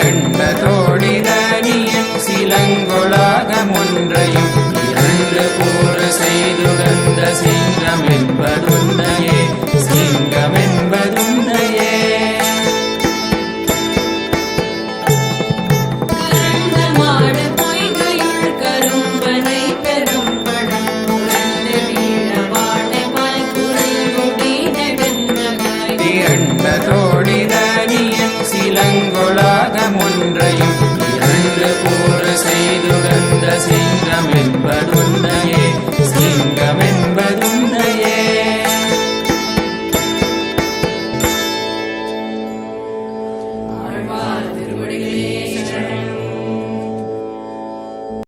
எண்ண தோழிதனியன் சிலங்கொலாகமொன்றையும் இரண்டு கூற செய்துகந்த சிங்கம் என்பதுன்னையே சிங்கம் என்பதுன்னையே தோழிதன் ஒன்றையும் இரண்டு கூறு செய்துகந்த சிங்கம் என்பதுன்னையே